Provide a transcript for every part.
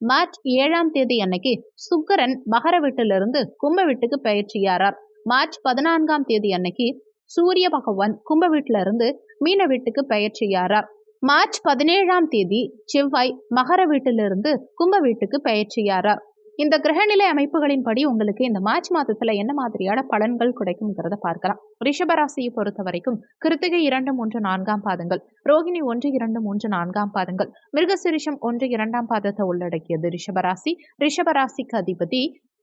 March ஏழாம் தேதி அன்னைக்கு சுக்கரன் மகர வீட்டிலிருந்து கும்ப வீட்டுக்கு பயிற்சியாரார். மார்ச் பதினான்காம் தேதி அன்னைக்கு சூரிய பகவான் கும்ப வீட்டில இருந்து மீன வீட்டுக்கு பயிற்சியாரார். மார்ச் பதினேழாம் தேதி செவ்வாய் மகர வீட்டிலிருந்து கும்ப வீட்டுக்கு பயிற்சியாரார். இந்த கிரகநிலை அமைப்புகளின்படி உங்களுக்கு இந்த மார்ச் மாதத்துல என்ன மாதிரியான பலன்கள் கிடைக்கும்ங்கிறத பார்க்கலாம். ரிஷபராசியை பொறுத்த வரைக்கும் கிருத்திகை இரண்டு மூன்று நான்காம் பாதங்கள். ரோகிணி ஒன்று இரண்டு மூன்று நான்காம் பாதங்கள். மிருகசிரிஷம் ஒன்று இரண்டாம் பாதத்தை உள்ளடக்கியது ரிஷபராசி. ரிஷபராசிக்கு அதிபதி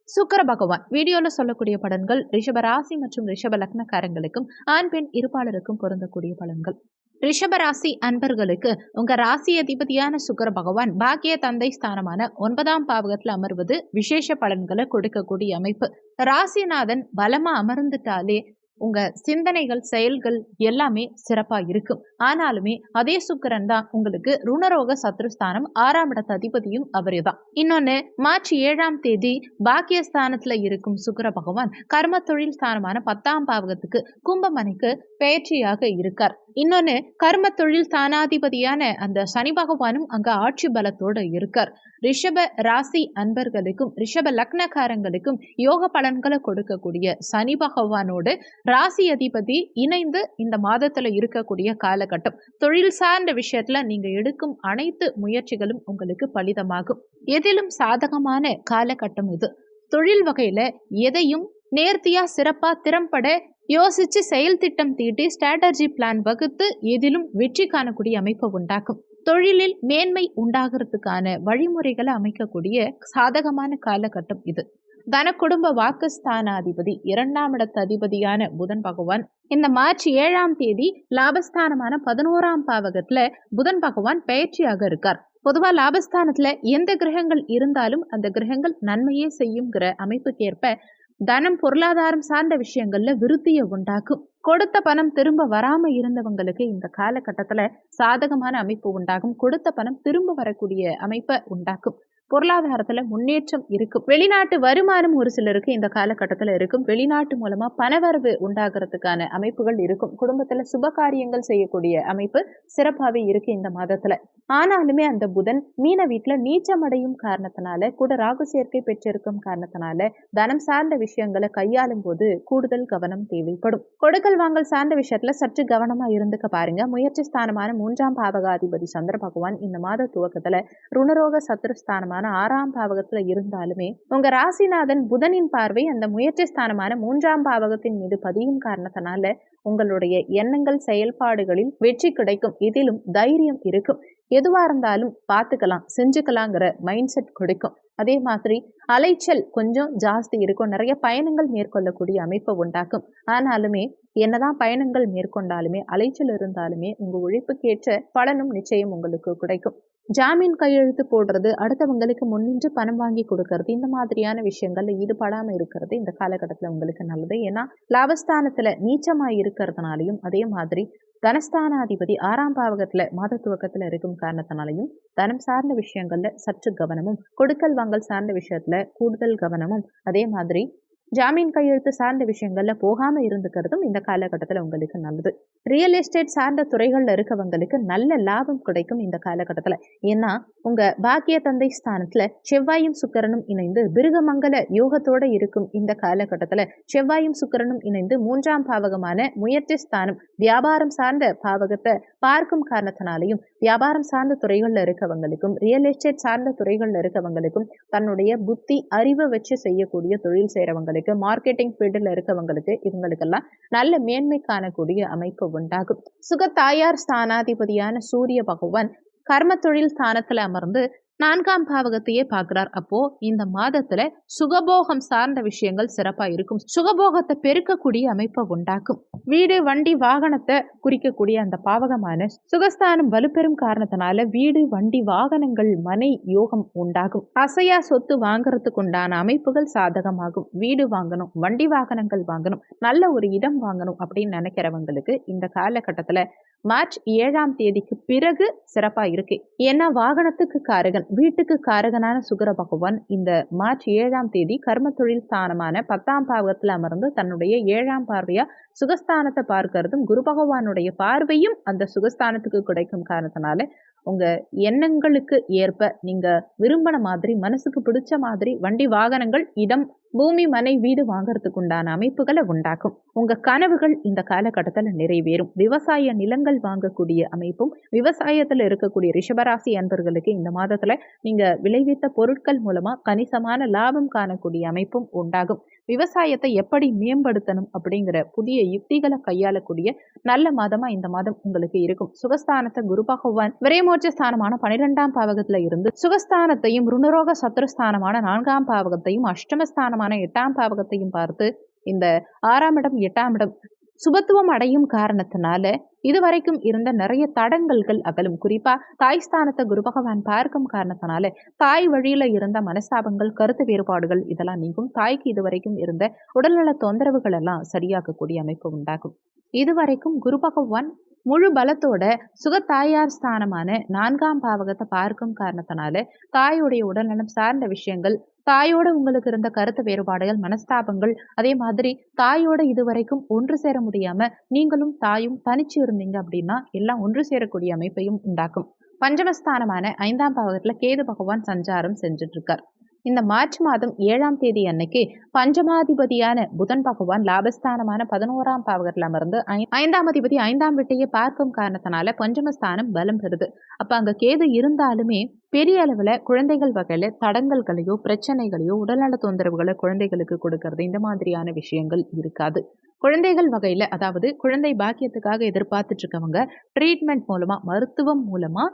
சுக்கர பகவான். வீடியோல சொல்லக்கூடிய பலன்கள் ரிஷபராசி மற்றும் ரிஷப லக்னக்காரங்களுக்கும் ஆண் பெண் இருப்பாளருக்கும் பொருந்தக்கூடிய பலன்கள். ரிஷபராசி அன்பர்களுக்கு உங்க ராசி அதிபதியான சுக்கர பகவான் பாக்கிய தந்தை ஸ்தானமான ஒன்பதாம் பாவகத்தில் அமர்வது விசேஷ பலன்களை கொடுக்கக்கூடிய அமைப்பு. ராசிநாதன் பலமா அமர்ந்துட்டாலே உங்க சிந்தனைகள் செயல்கள் எல்லாமே சிறப்பா இருக்கும். ஆனாலுமே அதே சுக்கரன் தான் உங்களுக்கு ருணரோக சத்ருஸ்தானம் ஆறாம் இடத்த அதிபதியும் அவரே தான் இன்னொன்னு மார்ச் ஏழாம் தேதி பாக்கியஸ்தானத்துல இருக்கும் சுக்கர பகவான் கர்ம தொழில் ஸ்தானமான பத்தாம் பாவகத்துக்கு கும்பமனைக்கு பெயர்ச்சியாக இருக்கார். இன்னொன்னு கர்ம தொழில் ஸ்தானாதிபதியான அந்த சனி பகவானும் அங்க ஆட்சி பலத்தோடு இருக்கார். ரிஷப ராசி அன்பர்களுக்கும் ரிஷப லக்னக்காரங்களுக்கும் யோக பலன்களை கொடுக்கக்கூடிய சனி பகவானோடு ராசி அதிபதி இணைந்து இந்த மாதத்துல இருக்கக்கூடிய காலகட்டம். தொழில் சார்ந்த விஷயத்துல நீங்க எடுக்கும் அனைத்து முயற்சிகளும் உங்களுக்கு பலிதமாகும். எதிலும் சாதகமான காலகட்டம் இது. தொழில் வகையில எதையும் நேர்த்தியா சிறப்பா திறம்பட யோசிச்சு செயல் திட்டம் தீட்டி ஸ்ட்ராட்டஜி பிளான் வகுத்து எதிலும் வெற்றி காணக்கூடிய அமைப்பை உண்டாக்கும். தொழிலில் மேன்மை உண்டாகிறதுக்கான வழிமுறைகளை அமைக்கக்கூடிய சாதகமான காலகட்டம் இது. தன குடும்ப வாக்குஸ்தானாதிபதி இரண்டாம் இடத்த அதிபதியான புதன் பகவான். இந்த மார்ச் ஏழாம் தேதி லாபஸ்தானமான பதினோராம் பாவகத்துல புதன் பகவான் பயிற்சியாக இருக்கார். பொதுவா லாபஸ்தானத்துல எந்த கிரகங்கள் இருந்தாலும் அந்த கிரகங்கள் நன்மையே செய்யுங்கிற அமைப்புக்கேற்ப தனம் பொருளாதாரம் சார்ந்த விஷயங்கள்ல விருத்தியை உண்டாக்கும். கொடுத்த பணம் திரும்ப வராம இருந்தவங்களுக்கு இந்த காலகட்டத்துல சாதகமான அமைப்பு உண்டாகும். கொடுத்த பணம் திரும்ப வரக்கூடிய அமைப்பை உண்டாக்கும். பொருளாதாரத்துல முன்னேற்றம் இருக்கும் வெளிநாட்டு வருமானம் ஒரு சிலருக்கு இந்த காலகட்டத்துல இருக்கும். வெளிநாட்டு மூலமா பணவரவு உண்டாகிறதுக்கான அமைப்புகள் இருக்கும். குடும்பத்துல சுப காரியங்கள் செய்யக்கூடிய அமைப்பு சிறப்பாகவே இருக்கு இந்த மாதத்துல. ஆனாலுமே அந்த புதன் மீன வீட்டுல நீச்சமடையும் காரணத்தினால கூட ராகு சேர்க்கை பெற்றிருக்கும் காரணத்தினால தனம் சார்ந்த விஷயங்களை கையாளும் போது கூடுதல் கவனம் தேவைப்படும். கொடுக்கல் வாங்கல் சார்ந்த விஷயத்துல சற்று கவனமா இருந்துக்க பாருங்க. முயற்சி ஸ்தானமான மூன்றாம் பாவகாதிபதி சந்திர பகவான் இந்த மாத துவக்கத்துல ருணரோக சத்ருஸ்தானமான ஆறாம் பாவகத்துல இருந்தாலுமே உங்க ராசிநாதன் புதனின் பார்வை அந்த முயற்சி ஸ்தானமான மூன்றாம் பாவகத்தின் மீது பதியும் காரணத்தினால உங்களுடைய எண்ணங்கள் செயல்பாடுகளில் வெற்றி கிடைக்கும். இதிலும் தைரியம் இருக்கும். எதுவா இருந்தாலும் பார்த்துக்கலாம் செஞ்சுக்கலாங்கிற மைண்ட் செட் கொடுக்கும். அதே மாதிரி அலைச்சல் கொஞ்சம் ஜாஸ்தி இருக்கும். நிறைய பயணங்கள் மேற்கொள்ளக்கூடிய அமைப்பை உண்டாக்கும். ஆனாலுமே என்னதான் பயணங்கள் மேற்கொண்டாலுமே அலைச்சல் இருந்தாலுமே உங்க உழைப்புக்கேற்ற பலனும் நிச்சயம் உங்களுக்கு கிடைக்கும். ஜாமீன் கையெழுத்து போடுறது அடுத்தவங்களுக்கு முன்னின்று பணம் வாங்கி கொடுக்கறது இந்த மாதிரியான விஷயங்கள்ல ஈடுபடாமல் இருக்கிறது இந்த காலகட்டத்தில் உங்களுக்கு நல்லது. ஏன்னா லாபஸ்தானத்தில் நீச்சமாக இருக்கிறதுனாலையும் அதே மாதிரி தனஸ்தானாதிபதி ஆறாம் பாவகத்தில் மாத துவக்கத்தில் இருக்கும் காரணத்தினாலையும் தனம் சார்ந்த விஷயங்களில் சற்று கவனமும் கொடுக்கல் வாங்கல் சார்ந்த விஷயத்தில் கூடுதல் கவனமும் அதே மாதிரி ஜாமீன் கையெழுத்து சார்ந்த விஷயங்கள்ல போகாம இருந்துக்கிறதும் இந்த காலகட்டத்தில் உங்களுக்கு நல்லது. ரியல் எஸ்டேட் சார்ந்த துறைகள்ல இருக்கவங்களுக்கு நல்ல லாபம் கிடைக்கும் இந்த காலகட்டத்தில். ஏன்னா உங்க பாக்கிய தந்தை ஸ்தானத்துல செவ்வாயும் சுக்கரனும் இணைந்து பிருகமங்கல யோகத்தோட இருக்கும் இந்த காலகட்டத்தில் செவ்வாயும் சுக்கரனும் இணைந்து மூன்றாம் பாவகமான முயற்சி ஸ்தானம் வியாபாரம் சார்ந்த பாவகத்தை பார்க்கும் காரணத்தினாலையும் வியாபாரம் சார்ந்த துறைகள்ல இருக்கவங்களுக்கும் ரியல் எஸ்டேட் சார்ந்த துறைகள்ல இருக்கவங்களுக்கும் தன்னுடைய புத்தி அறிவை வச்சு செய்யக்கூடிய தொழில் செய்கிறவங்களுக்கு மார்க்கெட்டிங் ஃபீல்டில் இருக்கவங்களுக்கு இவங்களுக்கெல்லாம் நல்ல மேன்மை காணக்கூடிய அமைப்பு உண்டாகும். சுக தாயார் ஸ்தானாதிபதியான சூரிய பகவான் கர்ம தொழில் ஸ்தானத்தில் அமர்ந்து நான்காம் பாவகத்தையே பார்க்கிறார். அப்போ இந்த மாதத்துல சுகபோகம் சார்ந்த விஷயங்கள் சிறப்பா இருக்கும். சுகபோகத்தை பெருக்கக்கூடிய அமைப்பை உண்டாக்கும். வீடு வண்டி வாகனத்தை குறிக்கக்கூடிய அந்த பாவகமான சுகஸ்தானம் வலுப்பெறும் காரணத்தினால வீடு வண்டி வாகனங்கள் மனை யோகம் உண்டாகும். அசையா சொத்து வாங்குறதுக்கு உண்டான அமைப்புகள் சாதகமாகும். வீடு வாங்கணும் வண்டி வாகனங்கள் வாங்கணும் நல்ல ஒரு இடம் வாங்கணும் அப்படின்னு நினைக்கிறவங்களுக்கு இந்த காலகட்டத்துல மார்ச் ஏழாம் தேதிக்கு பிறகு சிறப்பாக இருக்கு. ஏன்னா வாகனத்துக்கு காரகன் வீட்டுக்கு காரகனான சுகர பகவான் இந்த மார்ச் ஏழாம் தேதி கர்ம தொழில் ஸ்தானமான பத்தாம் பாகத்தில் அமர்ந்து தன்னுடைய ஏழாம் பார்வையா சுகஸ்தானத்தை பார்க்கறதும் குரு பகவானுடைய பார்வையும் அந்த சுகஸ்தானத்துக்கு கிடைக்கும் காரணத்தினால உங்க எண்ணங்களுக்கு ஏற்ப நீங்க விரும்பின மாதிரி மனசுக்கு பிடிச்ச மாதிரி வண்டி வாகனங்கள் இடம் பூமி மனை வீடு வாங்கறதுக்கு உண்டான அமைப்புகளை உண்டாக்கும். உங்க கனவுகள் இந்த காலகட்டத்தில் நிறைவேறும். விவசாய நிலங்கள் வாங்கக்கூடிய அமைப்பும் விவசாயத்துல இருக்கக்கூடிய ரிஷபராசி அன்பர்களுக்கு இந்த மாதத்துல நீங்க விளைவித்த பொருட்கள் மூலமா கணிசமான லாபம் காணக்கூடிய அமைப்பும் உண்டாகும். விவசாயத்தை எப்படி மேம்படுத்தணும் அப்படிங்கிற புதிய யுக்திகளை கையாளக்கூடிய நல்ல மாதமா இந்த மாதம் உங்களுக்கு இருக்கும். சுகஸ்தானத்தை குரு பகவான் விரைமோட்ச ஸ்தானமான பனிரெண்டாம் பாவகத்துல இருந்து சுகஸ்தானத்தையும் ருணரோக சத்ருஸ்தானமான நான்காம் பாவகத்தையும் அஷ்டமஸ்தானமான எட்டாம் பாவகத்தையும் பார்த்து இந்த ஆறாம் இடம் எட்டாம் இடம் சுபத்துவம் அடையும் காரணத்தினால இதுவரைக்கும் இருந்த நிறைய தடங்கல்கள் அகலும். குறிப்பா தாய் ஸ்தானத்தை குரு பகவான் பார்க்கும் காரணத்தினால தாய் வழியில இருந்த மனஸ்தாபங்கள் கருத்து வேறுபாடுகள் இதெல்லாம் நீங்கும். தாய்க்கு இதுவரைக்கும் இருந்த உடல்நல தொந்தரவுகள் எல்லாம் சரியாக்கக்கூடிய அமைப்பு உண்டாகும். இதுவரைக்கும் குரு பகவான் முழு பலத்தோட சுகத்தாயார் ஸ்தானமான நான்காம் பாவகத்தை பார்க்கும் காரணத்தினால தாயுடைய உடல்நலம் சார்ந்த விஷயங்கள் தாயோட உங்களுக்கு இருந்த கருத்து வேறுபாடுகள் மனஸ்தாபங்கள் அதே மாதிரி தாயோட இதுவரைக்கும் ஒன்று சேர முடியாம நீங்களும் தாயும் தனிச்சு இருந்தீங்க அப்படின்னா எல்லாம் ஒன்று சேரக்கூடிய அமைப்பையும் உண்டாக்கும். பஞ்சமஸ்தானமான ஐந்தாம் பாவகத்துல கேது பகவான் சஞ்சாரம் செஞ்சுட்டு இருக்கார் இந்த மார்ச் மாதம் ஏழாம் தேதி அன்னைக்கு பஞ்சமாதிபதியான புதன் பகவான் லாபஸ்தானமான பதினோராம் பாவகத்தில் அமர்ந்து ஐந்தாம் அதிபதி ஐந்தாம் வீட்டையே பார்க்கும் காரணத்தினால பஞ்சமஸ்தானம் பலம் பெறுது. அப்ப அங்க கேது இருந்தாலுமே பெரிய அளவில் குழந்தைகள் வகையில் தடங்கல்களையோ பிரச்சனைகளையோ உடல்நல தொந்தரவுகளை குழந்தைகளுக்கு கொடுக்கறது இந்த மாதிரியான விஷயங்கள் இருக்காது. குழந்தைகள் வகையில் அதாவது குழந்தை பாக்கியத்துக்காக எதிர்பார்த்துட்டு இருக்கவங்க ட்ரீட்மெண்ட் மூலமா மருத்துவம் மூலமா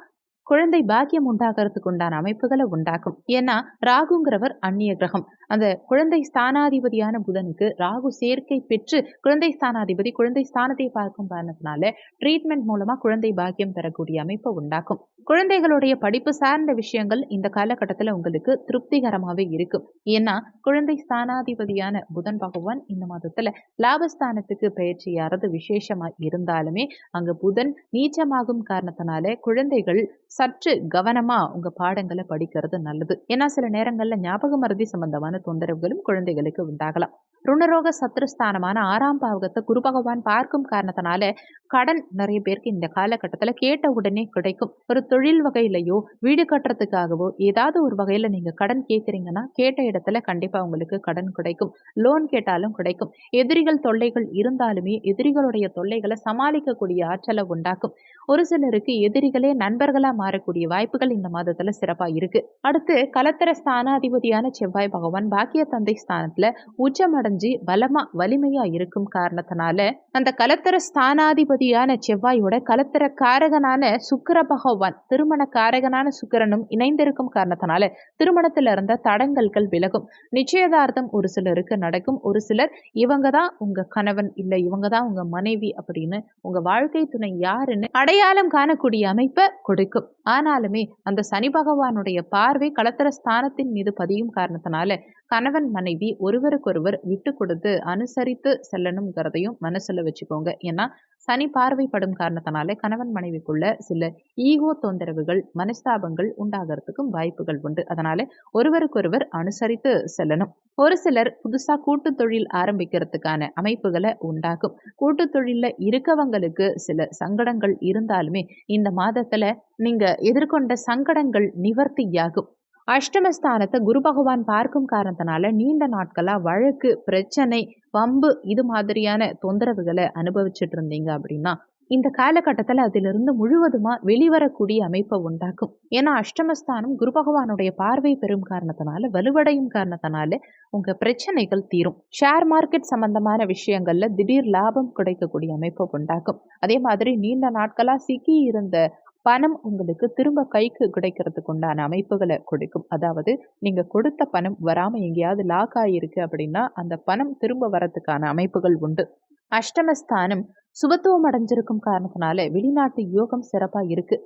குழந்தை பாக்கியம் உண்டாகிறதுக்கு உண்டான அமைப்புகளை உண்டாக்கும். ஏன்னா ராகுங்கிறவர் அந்நிய கிரகம். அந்த குழந்தை ஸ்தானாதிபதியான புதனுக்கு ராகு சேர்க்கை பெற்று குழந்தை ஸ்தானாதிபதி குழந்தை ஸ்தானத்தை பார்க்கும் காரணத்தினால ட்ரீட்மெண்ட் மூலமா குழந்தை பாக்கியம் பெறக்கூடிய அமைப்பை உண்டாக்கும். குழந்தைகளுடைய படிப்பு சார்ந்த விஷயங்கள் இந்த காலகட்டத்தில் உங்களுக்கு திருப்திகரமாகவே இருக்கும். ஏன்னா குழந்தை ஸ்தானாதிபதியான புதன் பகவான் இந்த மாதத்துல லாபஸ்தானத்துக்கு பயிற்சியாறது விசேஷமா இருந்தாலுமே அங்க புதன் நீச்சமாகும் காரணத்தினால குழந்தைகள் சற்று கவனமா உங்க பாடங்களை படிக்கிறது நல்லது. ஏன்னா சில நேரங்கள்ல ஞாபக மருதி சம்பந்தமான தொந்தரவுகளும் குழந்தைகளுக்கு உண்டாகலாம். ருணரோக சத்ருஸ்தானமான ஆறாம் பாவகத்தை குரு பகவான் பார்க்கும் காரணத்தினால கடன் நிறைய பேருக்கு இந்த காலகட்டத்துல கேட்ட உடனே கிடைக்கும். ஒரு தொழில் வகையிலையோ வீடு கட்டுறதுக்காகவோ ஏதாவது ஒரு வகையில நீங்க கடன் கேட்குறீங்கன்னா கேட்ட இடத்துல கண்டிப்பா உங்களுக்கு கடன் கிடைக்கும். லோன் கேட்டாலும் கிடைக்கும். எதிரிகள் தொல்லைகள் இருந்தாலுமே எதிரிகளுடைய தொல்லைகளை சமாளிக்கக்கூடிய ஆற்றலை உண்டாக்கும். ஒரு சிலருக்கு எதிரிகளே நண்பர்களா மாறக்கூடிய வாய்ப்புகள் இந்த மாதத்துல சிறப்பா இருக்கு. அடுத்து கலத்தர ஸ்தானாதிபதியான செவ்வாய் பகவான் பாக்கிய தந்தை ஸ்தானத்துல உச்சமடைஞ்சு பலமா வலிமையா இருக்கும் காரணத்தினால அந்த கலத்தர ஸ்தானாதிபதியான செவ்வாயோட கலத்தர காரகனான சுக்கிர பகவான் திருமண காரகனான சுக்கிரனும் இணைந்திருக்கும் காரணத்தினால திருமணத்துல இருந்த தடங்கல்கள் விலகும். நிச்சயதார்த்தம் ஒரு சிலருக்கு நடக்கும். ஒரு சிலர் இவங்க தான் உங்க கணவன் இல்ல இவங்க தான் உங்க மனைவி அப்படின்னு உங்க வாழ்க்கை துணை யாருன்னு அடையாளம் காணக்கூடிய அமைப்பை கொடுக்கும். ஆனாலுமே அந்த சனி பகவானுடைய பார்வை கலத்தர ஸ்தானத்தின் மீது பதியும் காரணத்தினால கணவன் மனைவி ஒருவருக்கொருவர் விட்டு கொடுத்து அனுசரித்து செல்லணுங்கிறதையும் மனசுல வச்சுக்கோங்க. ஏன்னா சனி பார்வைப்படும் காரணத்தினால கணவன் மனைவிக்குள்ள சில ஈகோ தொந்தரவுகள் மனஸ்தாபங்கள் உண்டாகிறதுக்கும் வாய்ப்புகள் உண்டு. அதனால ஒருவருக்கொருவர் அனுசரித்து செல்லணும். ஒரு சிலர் புதுசா கூட்டு தொழில் ஆரம்பிக்கிறதுக்கான அமைப்புகளை உண்டாக்கும். கூட்டு தொழில்ல இருக்கவங்களுக்கு சில சங்கடங்கள் இருந்தாலுமே இந்த மாதத்துல நீங்க எதிர்கொண்ட சங்கடங்கள் நிவர்த்தியாகும். அஷ்டமஸ்தானத்தை குரு பகவான் பார்க்கும் காரணத்தினால நீண்ட நாட்களா வழக்கு பிரச்சனை வம்பு இது மாதிரியான தொந்தரவுகளை அனுபவிச்சுட்டு இருந்தீங்க அப்படின்னா இந்த காலகட்டத்தில் அதிலிருந்து முழுவதுமா வெளிவரக்கூடிய அமைப்பை உண்டாக்கும். ஏன்னா அஷ்டமஸ்தானம் குரு பகவானுடைய பார்வை பெறும் காரணத்தினால வலுவடையும் காரணத்தினால உங்க பிரச்சனைகள் தீரும். ஷேர் மார்க்கெட் சம்பந்தமான விஷயங்கள்ல திடீர் லாபம் கிடைக்கக்கூடிய அமைப்பை உண்டாக்கும். அதே மாதிரி நீண்ட நாட்களா சிக்கி இருந்த பணம் உங்களுக்கு திரும்ப கைக்கு கிடைக்கிறதுக்கு உண்டான அமைப்புகளை கொடுக்கும். அதாவது நீங்க கொடுத்த பணம் வராம எங்கேயாவது லாக் ஆகியிருக்கு அப்படின்னா அந்த பணம் திரும்ப வரதுக்கான அமைப்புகள் உண்டு. அஷ்டமஸ்தானம் சுபத்துவம் அடைஞ்சிருக்கும் காரணத்தினால வெளிநாட்டு யோகம் சிறப்பா இருக்கு.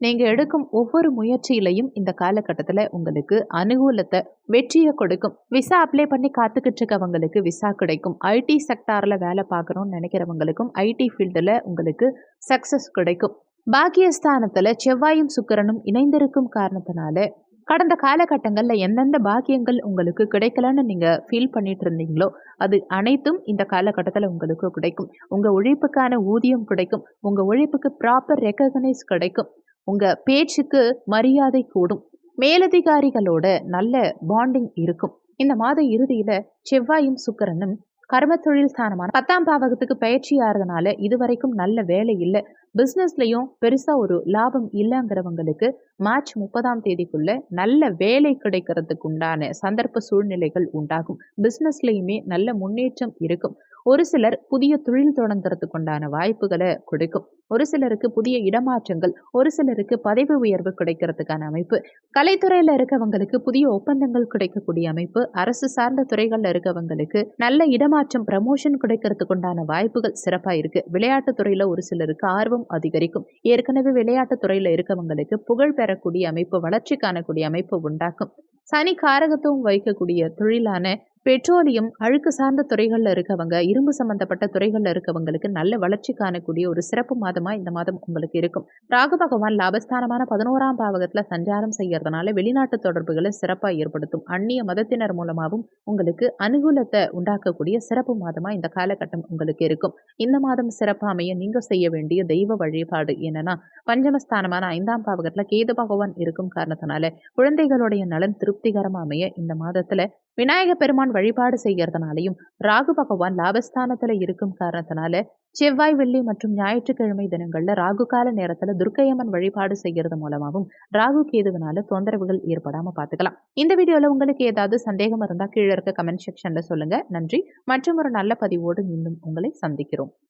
நீங்க எடுக்கும் ஒவ்வொரு முயற்சியிலையும் இந்த காலகட்டத்தில் உங்களுக்கு அனுகூலத்தை வெற்றியை கொடுக்கும். விசா அப்ளை பண்ணி காத்துக்கிட்டு இருக்கவங்களுக்கு விசா கிடைக்கும். ஐடி செக்டாரில் வேலை பார்க்கணும்னு நினைக்கிறவங்களுக்கும் ஐடி ஃபீல்டில் உங்களுக்கு சக்ஸஸ் கிடைக்கும். பாக்கியஸ்தானத்தில் செவ்வாயும் சுக்கரனும் இணைந்திருக்கும் காரணத்தினால கடந்த காலகட்டங்களில் எந்தெந்த பாக்கியங்கள் உங்களுக்கு கிடைக்கலன்னு நீங்கள் ஃபீல் பண்ணிட்டு இருந்தீங்களோ அது அனைத்தும் இந்த காலகட்டத்தில் உங்களுக்கு கிடைக்கும். உங்கள் உழைப்புக்கான ஊதியம் கிடைக்கும். உங்கள் உழைப்புக்கு ப்ராப்பர் ரெக்கக்னைஸ் கிடைக்கும். உங்கள் பேச்சுக்கு மரியாதை கூடும். மேலதிகாரிகளோட நல்ல பாண்டிங் இருக்கும். இந்த மாத இறுதியில் செவ்வாயும் சுக்கரனும் கர்ம தொழில் ஸ்தானமான பத்தாம் பாவகத்துக்கு பயிற்சி இது இதுவரைக்கும் நல்ல வேலை இல்லை. பிஸ்னஸ்லையும் பெருசாக ஒரு லாபம் இல்லைங்கிறவங்களுக்கு மார்ச் முப்பதாம் தேதிக்குள்ள நல்ல வேலை கிடைக்கிறதுக்கு உண்டான சந்தர்ப்ப சூழ்நிலைகள் உண்டாகும். பிஸ்னஸ்லையுமே நல்ல முன்னேற்றம் இருக்கும். ஒரு சிலர் புதிய தொழில் தொடங்குறதுக்கு உண்டான வாய்ப்புகளை கொடுக்கும். ஒரு சிலருக்கு புதிய இடமாற்றங்கள் ஒரு சிலருக்கு பதவி உயர்வு கிடைக்கிறதுக்கான அமைப்பு. கலைத்துறையில் இருக்கவங்களுக்கு புதிய ஒப்பந்தங்கள் கிடைக்கக்கூடிய அமைப்பு. அரசு சார்ந்த துறைகளில் இருக்கவங்களுக்கு நல்ல இடமாற்றம் ப்ரமோஷன் கிடைக்கிறதுக்கு உண்டான வாய்ப்புகள் சிறப்பாக இருக்கு. விளையாட்டுத் துறையில ஒரு சிலருக்கு ஆர்வம் அதிகரிக்கும். ஏற்கனவே விளையாட்டுத்துறையில் இருக்கவங்களுக்கு புகழ் பெறக்கூடிய அமைப்பு வளர்ச்சி காணக்கூடிய அமைப்பு உண்டாக்கும். சனி காரகத்துவம் வைக்கக்கூடிய தொழிலான பெட்ரோலியம் அழுக்கு சார்ந்த துறைகளில் இருக்கவங்க இரும்பு சம்பந்தப்பட்ட துறைகளில் இருக்கவங்களுக்கு நல்ல வளர்ச்சி காணக்கூடிய ஒரு சிறப்பு மாதமாக இந்த மாதம் உங்களுக்கு இருக்கும். ராகு பகவான் லாபஸ்தானமான பதினோராம் பாவகத்தில் சஞ்சாரம் செய்யறதுனால வெளிநாட்டு தொடர்புகளை சிறப்பாக ஏற்படுத்தும். அந்நிய மதத்தினர் மூலமாகவும் உங்களுக்கு அனுகூலத்தை உண்டாக்கக்கூடிய சிறப்பு மாதமாக இந்த காலகட்டம் உங்களுக்கு இருக்கும். இந்த மாதம் சிறப்பாக அமைய நீங்கள் செய்ய வேண்டிய தெய்வ வழிபாடு என்னன்னா பஞ்சமஸ்தானமான ஐந்தாம் பாவகத்தில் கேது பகவான் இருக்கும் காரணத்தினால குழந்தைகளுடைய நலன் திருப்திகரமாக அமைய இந்த மாதத்தில் விநாயக பெருமான் வழிபாடு செய்கிறதுனாலையும் ராகு பகவான் லாபஸ்தானத்துல இருக்கும் காரணத்தினால செவ்வாய் வெள்ளி மற்றும் ஞாயிற்றுக்கிழமை தினங்கள்ல ராகு கால நேரத்துல துர்க்கையம்மன் வழிபாடு செய்யறது மூலமாகவும் ராகு கேதுவினால தொந்தரவுகள் ஏற்படாம பாத்துக்கலாம். இந்த வீடியோல உங்களுக்கு ஏதாவது சந்தேகம் இருந்தா கீழே இருக்க கமெண்ட் செக்ஷன்ல சொல்லுங்க. நன்றி. மற்றும் ஒரு நல்ல பதிவோடு மீண்டும் உங்களை சந்திக்கிறோம்.